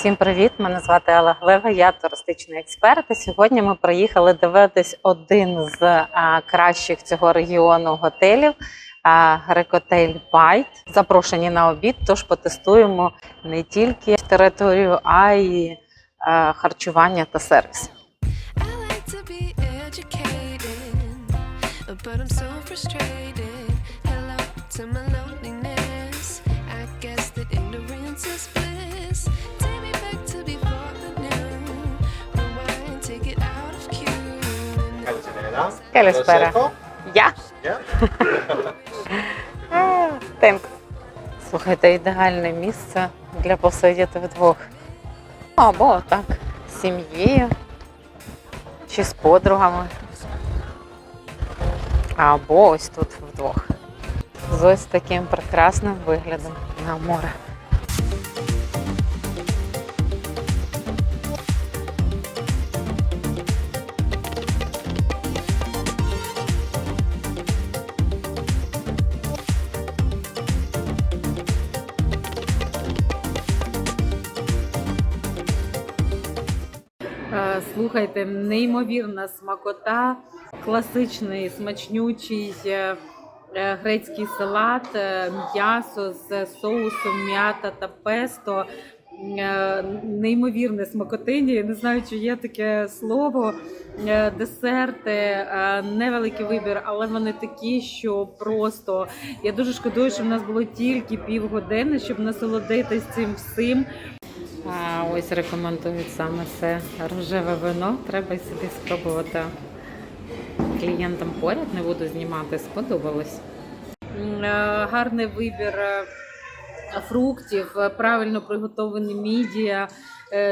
Всім привіт! Мене звати Алла Глева, я туристичний експерт. І сьогодні ми приїхали дивитись один з а, кращих цього регіону готелів. Грекотель Байт. Запрошені на обід, тож потестуємо не тільки територію, а й а, харчування та сервіс. But I'm so frustrated. Hello to my Calcinera. Καλησπέρα. Prosecco. Я Yeah. Тенк. Слухайте, ідеальне місце для посидіти вдвох. Або так, з сім'єю чи з подругами. Або ось тут вдвох. З ось таким прекрасним виглядом на море. Слухайте, неймовірна смакота, класичний смачнючий е, е, грецький салат, е, м'ясо з соусом м'ята та песто. Неймовірне смакотині. Я Не знаю, чи є таке слово. Десерти, невеликий вибір, але вони такі, що просто я дуже шкодую, що в нас було тільки півгодини, щоб насолодитись цим всім. А ось рекомендують саме це рожеве вино. Треба собі спробувати. Клієнтам поряд не буду знімати, сподобалось. Е, Гарний вибір е, фруктів, е, правильно приготовані мідія.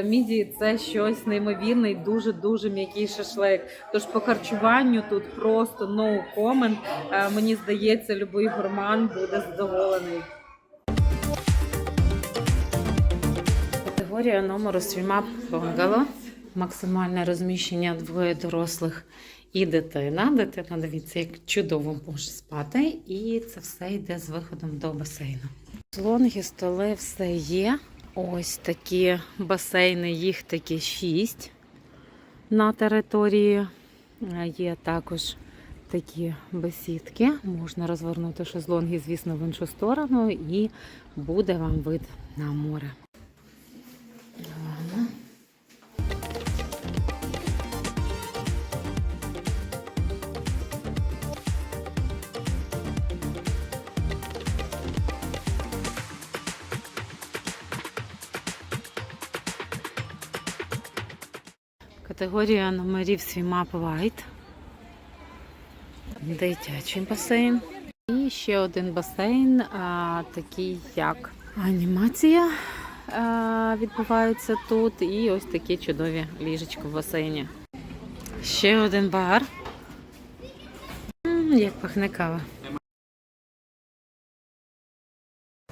Мідії це щось неймовірне і дуже дуже м'який шашлик. Тож по харчуванню тут просто no comment. Мені здається, любий гурман буде задоволений. Категорія номеру Swim Bungalow. Максимальне розміщення двоє дорослих і дитина. Дитина, дивіться, як чудово може спати. І це все йде з виходом до басейну. Слонги, столи, все є. Ось такі басейни, їх такі шість на території. Е, Є також такі бесідки. Можна розвернути шезлонги, звісно, в іншу сторону, і буде вам вид на море. Категорія номерів Свімап White. Дитячий басейн. І ще один басейн, а, такий як анімація а, відбувається тут. І ось такі чудові ліжечка в басейні. Ще один бар. Як пахне кава.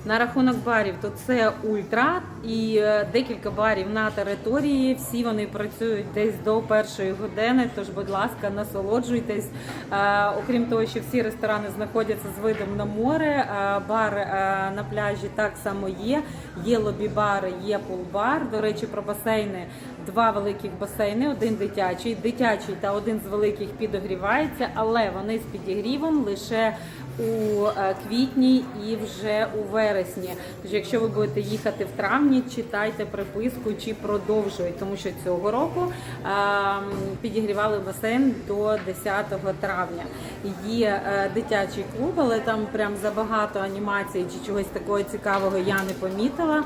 На рахунок барів, то це ультра і е, декілька барів на території. Всі вони працюють десь до першої години. Тож, будь ласка, насолоджуйтесь. Е, окрім того, що всі ресторани знаходяться з видом на море. е, бар на пляжі так само є. Є лобі-бар, є пул-бар. До речі, про басейни. Два великих басейни, один дитячий. Дитячий та один з великих підогрівається, але вони з підігрівом лише у е, квітні і вже у вересні. Тож, якщо ви будете їхати в травні, читайте приписку чи продовжують, тому що цього року е, підігрівали басейн до 10 травня. Є е, дитячий клуб, але там прям забагато анімації чи чогось такого цікавого я не помітила. Е,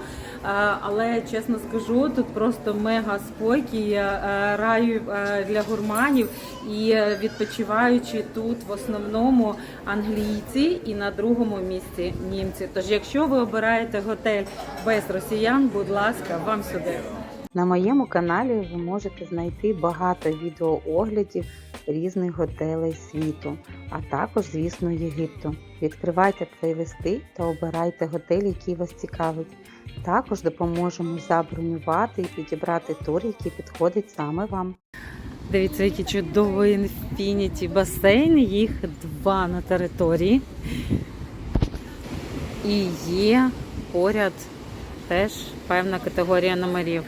Але чесно скажу, тут просто мега спокій, е, для гурманів і відпочиваючи тут в основному англійці і на другому місці німці. Тож, якщо ви обираєте готель без росіян, будь ласка, вам сюди. На моєму каналі ви можете знайти багато відеооглядів різних готелей світу, а також, звісно, Єгипту. Відкривайте плейлисти та обирайте готель, який вас цікавить. Також допоможемо забронювати і підібрати тур, який підходить саме вам. Дивіться, який чудовий інфініті басейн. Їх два на території. І є поряд теж певна категорія номерів.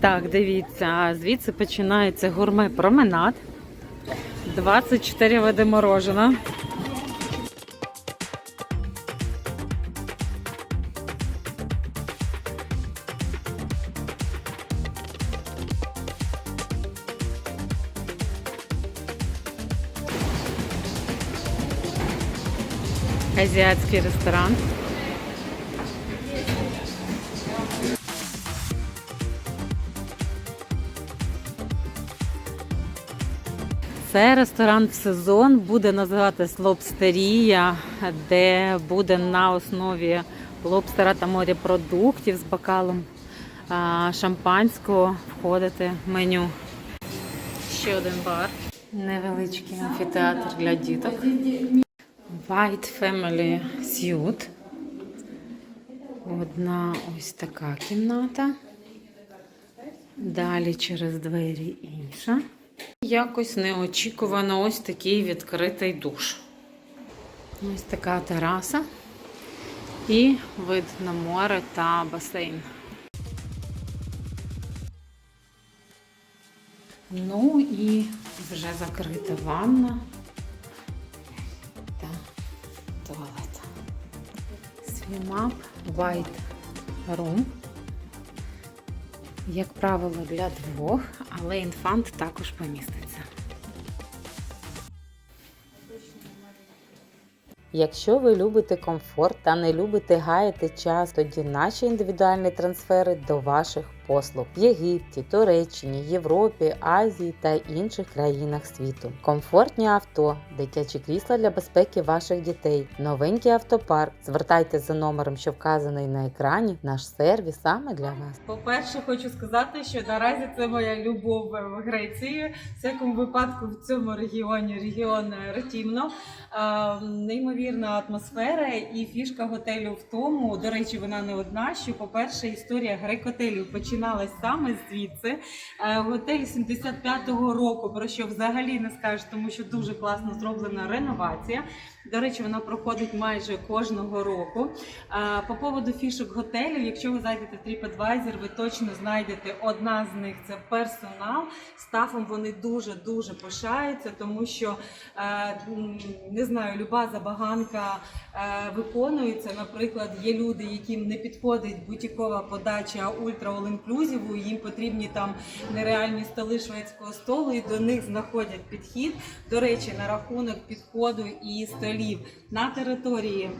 Так, дивіться, звідси починається гурме променад. 24 види морожена. Азіатський ресторан. Це ресторан в сезон буде називатись Лобстерія, де буде на основі лобстера та морепродуктів з бокалом шампанського входити в меню. Ще один бар. Невеличкий амфітеатр для діток. White Family Suite. Одна ось така кімната. Далі через двері інша. Якось неочікувано ось такий відкритий душ. Ось така тераса і вид на море та басейн. Ну і вже закрита ванна туалет. Свімап White Room. Як правило, для двох, але інфант також поміститься. Якщо ви любите комфорт та не любите гаяти час, тоді наші індивідуальні трансфери до ваших послуг в Єгипті, Туреччині, Європі, Азії та інших країнах світу. Комфортні авто, дитячі крісла для безпеки ваших дітей, новенький автопарк. Звертайтеся за номером, що вказаний на екрані. Наш сервіс саме для вас. По-перше, хочу сказати, що наразі це моя любов в Греції. В всякому випадку в цьому регіоні регіон Ретімно. Е, Неймовірна атмосфера і фішка готелю в тому. До речі, вона не одна. Що, по-перше, історія грек-готелів починалась саме звідси. Е, Готель 75-го року, про що взагалі не скажеш, тому що дуже класно зроблена реновація. До речі, вона проходить майже кожного року. По поводу фішок готелів, якщо ви зайдете в TripAdvisor, ви точно знайдете одна з них це персонал. Стафом вони дуже дуже пишаються, тому що е, не знаю, люба забаганка е, виконується. Наприклад, є люди, яким не підходить бутікова подача ультра all-inclusive, їм потрібні там нереальні столи шведського столу, і до них знаходять підхід. До речі, на рахунок підходу і столів на території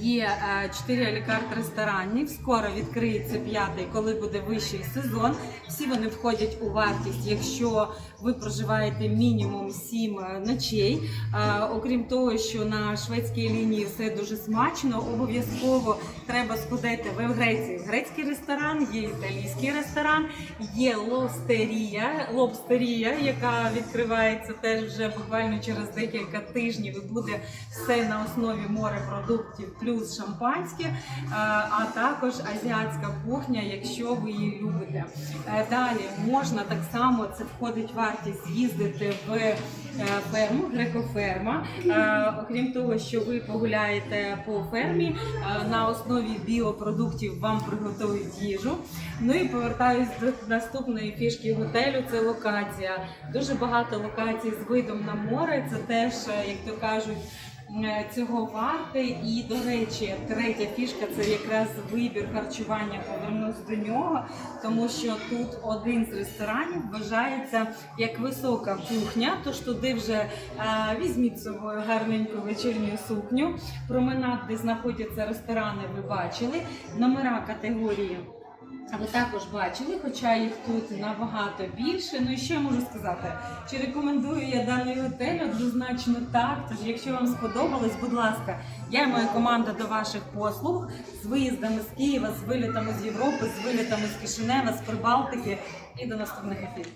є е, чотири алікарт ресторанів. Скоро відкриється п'ятий, коли буде вищий сезон. Всі вони входять у вартість, якщо ви проживаєте мінімум 7 ночей. Е, Окрім того, що на шведській лінії все дуже смачно, обов'язково треба сходити в Греції. в Грецький ресторан, є італійський ресторан, є лостерія, лобстерія, яка відкривається теж вже буквально через декілька тижнів і буде все на основі морепродуктів плюс шампанське, е, а також азіатська кухня, якщо ви її любите. Е, Далі можна так само це входить вартість з'їздити в е, ферму, грекоферма. Окрім того, що ви погуляєте по фермі, на основі біопродуктів вам приготують їжу. Ну і повертаюсь до наступної фішки готелю. Це локація. Дуже багато локацій з видом на море. Це теж, як то кажуть. Е, Цього варте і до речі, третя фішка це якраз вибір харчування. Повернусь до нього, тому що тут один з ресторанів вважається як висока кухня. Тож туди вже е, візьміть собою гарненьку вечірню сукню. Променад, де знаходяться ресторани, ви бачили. Номера категорії. Ви також бачили, хоча їх тут набагато більше. Ну і що я можу сказати? Чи рекомендую я даний готель? Однозначно так. Тож, якщо вам сподобалось, будь ласка, я і моя команда до ваших послуг з виїздами з Києва, з вилітами з Європи, з вилітами з Кишинева, з Прибалтики і до наступних ефірів.